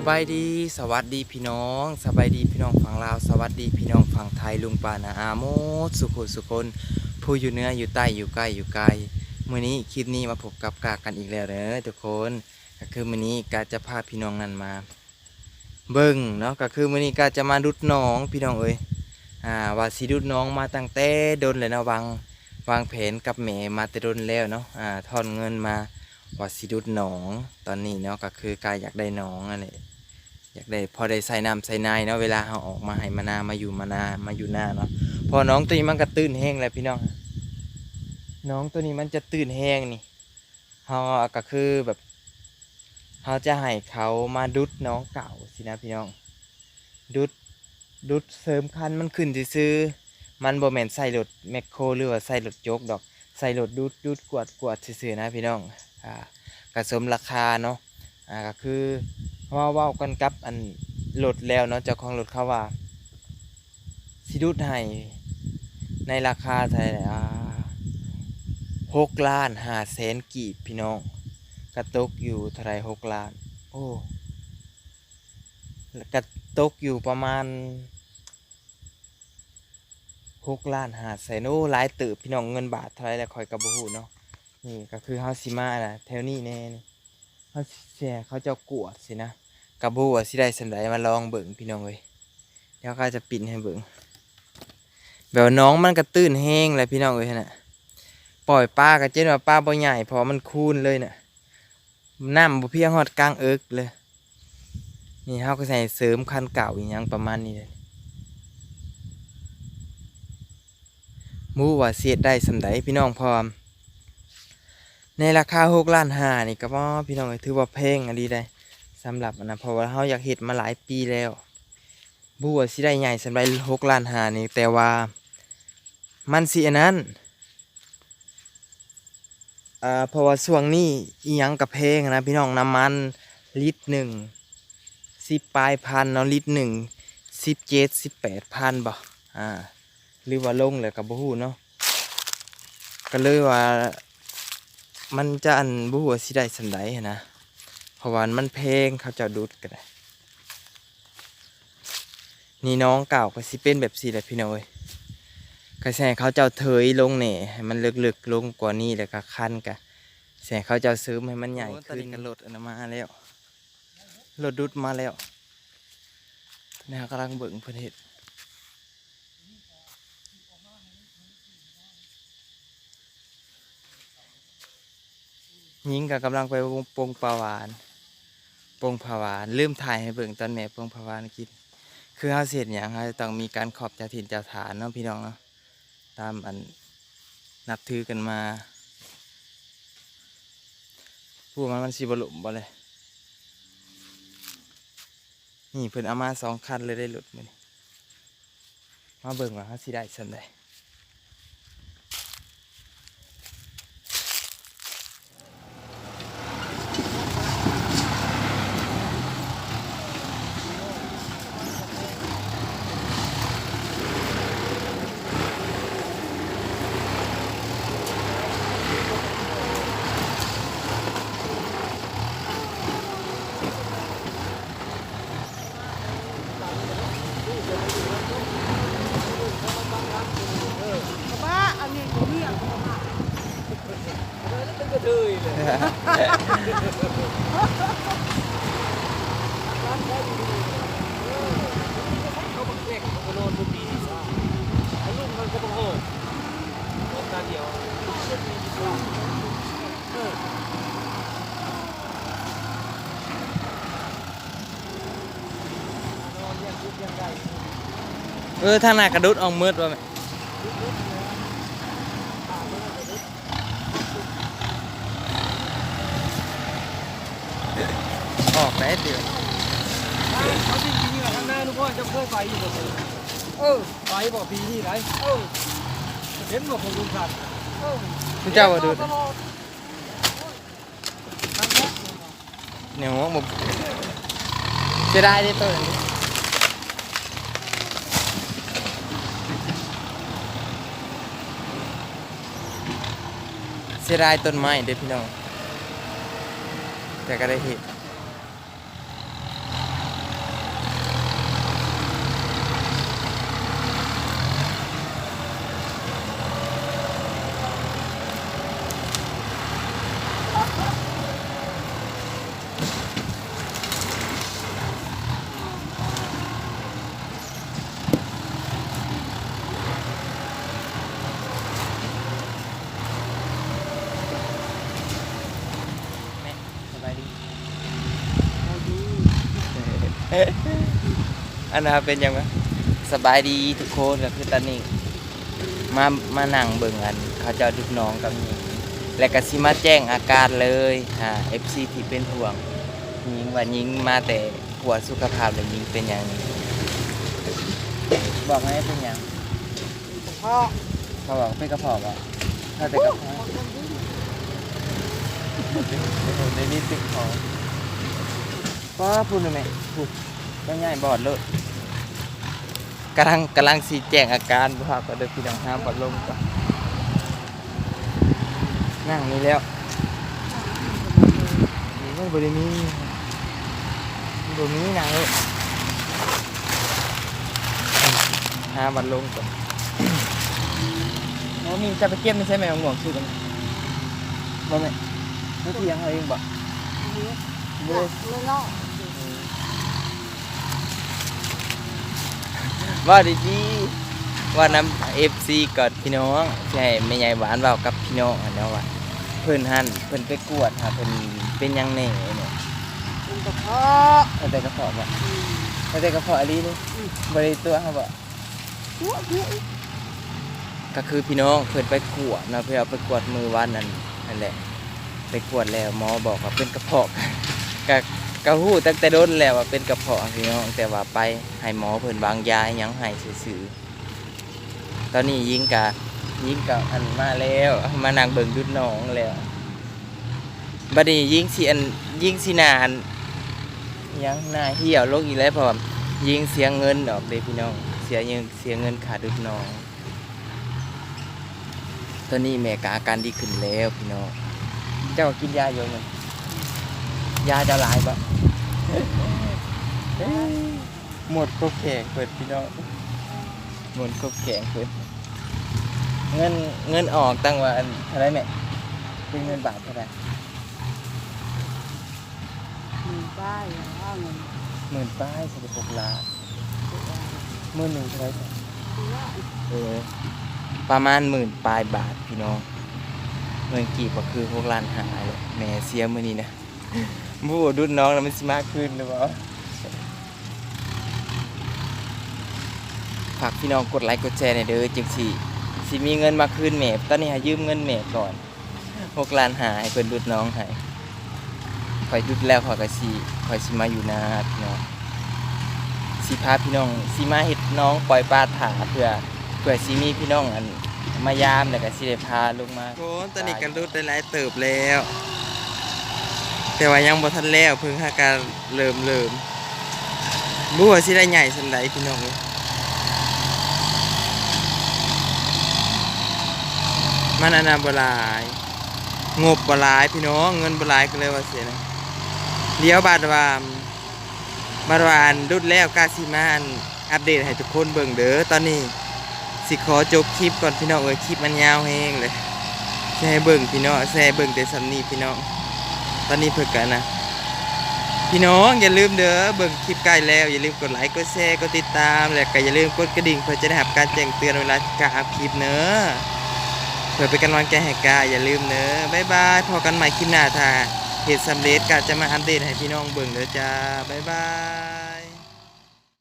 สบายดีสวัสดีพี่น้องสบายดีพี่น้องฝั่งลาว สวัสดีพี่น้องฝั่งไทยลุงปานาอาโมดสุขุสุคน ผู้อยู่เหนื้ออยู่ใต้อยู่ใกล้อยู่ไกลมื้อนี้คลิปนี้มาพบกับกากันอีกแล้วเด้อทุกคนก็คือมื้อนี้กาจะพาพี่น้องนั่นมา เบิ่งเนาะก็คือมื้อนี้กาจะมาดุดน้องพี่น้องเอ้ยอ่าว่าสิดุดน้องมาตั้งแต่ดนเลยนะวางวางแผนกับแม่มาแต่ดนแล้วเนาะอ่าทอนเงินมา ว่าสิดุดหนองตอนนี้เนาะก็คือกายอยากได้หนองอะไรอยากได้พอได้ใส่น้ำใส่นายเนาะเวลาเขาออกมาให้มานามาอยู่มานามาอยู่หน้าเนาะพอน้องตัวนี้มันก็ตื่นแห้งแล้วพี่น้องน้องตัวนี้มันจะตื่นแห้งนี่เขาก็คือแบบเขาจะให้เขามาดุดน้องเก่าสินะพี่น้อง ดุดดุดเสริมคันมันขึ้นซื้อมันบ่แม่นใส่รถแมคโครหรือว่าใส่รถยกดอกใส่รถดูดดูดกวดกวดซื่อๆนะพี่น้อง กระสมราคาเนาะก็คือว่าว้ากันกับอันรถแล้วเนาะเจ้าของรถเขาว่าสิดูดให้ในราคาเท่าไหร่หกล้านห้าแสนกีบพี่น้องกระตกอยู่เท่าไหรหกล้าน โอ้กระตกอยู่ประมาณหกล้านห้าแสนโอ้หลายติบพี่น้องเงินบาทเท่าไรแล้วคอยกระบูเนาะ นี่ก็คือเฮาสิมาน่ะแถวนี้แน่นี่เฮาแช่เขาเจ้ากวดสินะกระบูว่าสิได้สันใดมาลองเบิ่งพี่น้องเอ้ยเดี๋ยวข้าจะปิ่นให้เบิ่งแบบน้องมันก็ตื้นแห้งเลยพี่น้องเอ้ยน่ะปล่อยปลาก็เจ๊นว่าปลาบ่ใหญ่เพอมันคูนเลยน่ะน้ำบ่เพียงฮอดกลางเอิกเลยนี่เฮาก็ใส่เสริมคันเก่าอีหยังประมาณนี้เลยมูว่าเสียดได้สำใดพี่น้องพร้อม ในราคาหกล้านห้านี่ก็บ่พี่น้องถือว่าแพงอันดีได้สำหรับอันนะเพราะว่าเฮาอยากเฮ็ดมาหลายปีแล้วบัวสิได้ใหญ่สำหรับหกล้านห้านี่แต่ว่ามันสิอันนั้นอ่าเพราะว่าช่วงนี้อีหยังกับแพงนะพี่น้องน้ำมันลิตรหนึ่งสิบปลายพันเนาะลิตรหนึ่งสิบเจ็ดสิบแปดพันบ่อ่าหรือว่าลงเลยกับบ่ฮู้เนาะก็เลยว่า มันจะอันบุหัวาสิได้สันไดหั้นนะเพราะว่ามันเพลงเขาเจะดูดกันได้นี่น้องเก่าก็สิเป็นแบบสี่แหละพี่น้องเอ้ยกระแสเขาเจ้าเถยลงเนี่ยให้มันลึกๆลงกว่านี้แล้วก็คันกะแสงเขาเจ้าซื้อให้มันใหญ่ขึ้นกันรถอันนั้นมาแล้วรถดุดมาแล้วนะกำลังเบิ่งเพื่นเห็ด ยิงกับกำลังไปปงปลาหวานปงผาหวานลืมถ่ายให้เบิ่งตอนแม่ปงผาหวานกิน คือเฮาเสร็จอย่างเราต้องมีการขอบจ้าถิ่นจ้าฐานเนาะพี่น้องเนาะตามอันนับถือกันมาผู้มันมันสิบลุมบ่เลยนี่เพิ่นเอามาสองคันเลยได้หลุดมือนี้มาเบิ่งว่าเขาสิได้สันใด บ้าอันนี้ผมเนี่ย เขาบังเด็กเขาโดนบุปีไอ้ลูกมันก็บังโง่รถตาเดียวเออเออทางหน้ากระดุดออกมืดว่าแม่ ออกได้เดือดเขาจริงจริงๆข้างหน้าทุกคนจะเคยไปอยู่บ่เออไปบ่ปีนี่ไรเออเห็นบ่ผมดูสัตว์เออคุณเจ้าว่าดูตลอดเนี่ยหัวหมกจะได้ได้ตัวนี้เสียดายต้นไม้เด้อพี่น้องแต่ก็ได้เห็น อันนั้นเป็นยังไงสบายดีทุกคนก็คือตอนนี้มามานั่งเบิ่งอัน เขาเจ้าดุกน้องกับหญิงและก็สิมาแจ้งอาการเลยอ่า FC ที่เป็นห่วงหญิงว่าหญิงมาแต่ปวดสุขภาพแล้วหญิงเป็นหยังบอกให้เป็นหยังพ่อเขาบอกเป็นกระเพาะบ่ถ้าแต่กระเพาะในนี้ติดคอ ป้าพูดหน่อยไหมพูดก็ง่ายบอดเลยกำลังกำลังสีแจ้งอาการบ่ครับก็เดินพี่น้องห้ามบอดลมก่อนนั่งนี่แล้วนี่ไม่บริมีบริมีนางเลยห้ามบอดลมก่อนโอ้มีจะไปเก็บไม่ใช่ไหมมะม่วงชื่อกันบ่แม่เขาเทียงเขาเองบ่นี่บ่ได้เลยเนาะ ว่าดีดีว่าน้ำเอฟซีกอดพี่น้องใช่ไม่ใหญ่หวานเบากับพี่น้องอันเนาะว่าเพิ่นหันเพิ่นไปกวดค่ะเพิ่นเป็นหยังแน่เนี่ยเป็นกระเพาะเอาแต่กระเพาะบ่เอาแต่กระเพาะอันนี้นี่บ่ได้ตัวเขาบ่หัวหัวก็คือพี่น้องเพิ่นไปกวดเนาะเพื่อเอาไปกวดมือวันนั้นนั่นแหละไปกวดแล้วหมอบอกว่าเป็นกระเพาะก็ ก็ฮู้ตั้งแต่โดนแล้วว่าเป็นกระเพาะพี่น้องแต่ว่าไปให้หมอเพิ่นวางยาอิหยังให้ซื่อๆตอนนี้ยิงกะยิงกะอันมาแล้ว มานั่งเบิ่งดุดน้องแล้วบัดนี้ยิงสิอันยิงสินานยังหน้าเหี่ยวลงอีกแล้วพราะว่ายิงเสียเงินออกเด้พี่น้องเสียเงินเสียเงินค่าดดุดน้อง ตอนนี้แม่กอาการดีขึ้นแล้วพี่น้องเจ้ากินยาอยู่มั้ยยาจะหลายปะ หมดกบแขงเปิดพี่น้องหมดกบแขงเปิดเงินเงินออกตั้งว่าอันเท่าไหรแม่เป็นเงินบาทเท่าไหรมีป้ายว่าเงินหมื่นป้ายสิบหกล้านหมื่นหนึ่งเท่าไหรจ๊ะเออประมาณหมื่นปลายบาทพี่น้องเงินกีบก็คือหกล้านหาเลยแม่เสียมือนี้นะ บูดุดน้องแล้วมันสิมากขึ้นหรือเปล่าฝากพี่น้องกดไลค์กดแชร์หน่อยเด้อจังสิสิมีเงินมาคืนแม่ตอนนี้หายืมเงินแม่ก่อนหกล้านหาให้เพิ่นดุดน้องให้คอยดุดแล้วขอยก็สิคอยสิมาอยู่นาพี่น้องสิพาพี่น้องสิมาเฮ็ดน้องปล่อยปลาถาเพื่อเพื่อสิมีพี่น้องอันมายามแล้วก็สิได้พาลงมาโอ้ตอนนี้กันรุดได้หลายเติบแล้ว แต่ว่ายังบ่ทันแล้วเพิ่งหาการเริ่มเริ่มบ่ว่าสิได้ใหญ่สันใดพี่น้องเอ้ยมันอนนั้นบ่หลายงบบลายพี่น้องเงินบลายก็เลยว่าเสียนะเดี๋ยวบาดว่าบาดวานดุดแล้วกาสิมาอันอัปเดตให้ทุกคนเบิ่งเด้อตอนนี้สิขอจบคลิปก่อนพี่น้องเอ้ยคลิปมันยาวแฮงเลยแช่เบิ่งพี่น้องแช่เบิ่งแต่สำนีพี่น้อง ตอนนี้เพิ่งกันนะพี่น้องอย่าลืมเด้อเบิ่งคลิปใกล้แล้วอย่าลืมกดไลค์กดแชร์กดติดตาม และก็อย่าลืมกดกระดิ่งเพื่อจะได้รับการแจ้งเตือนเวลาการอัพคลิปเนอะเพื่อเป็นกำลังใจให้กาอย่าลืมเนอะบ๊ายบายพอกันใหม่คลิปหน้าถ้าเหตุสำเร็จกาจะมาอัปเดตให้พี่น้องเบิ่งเด้อจ้าบ๊ายบาย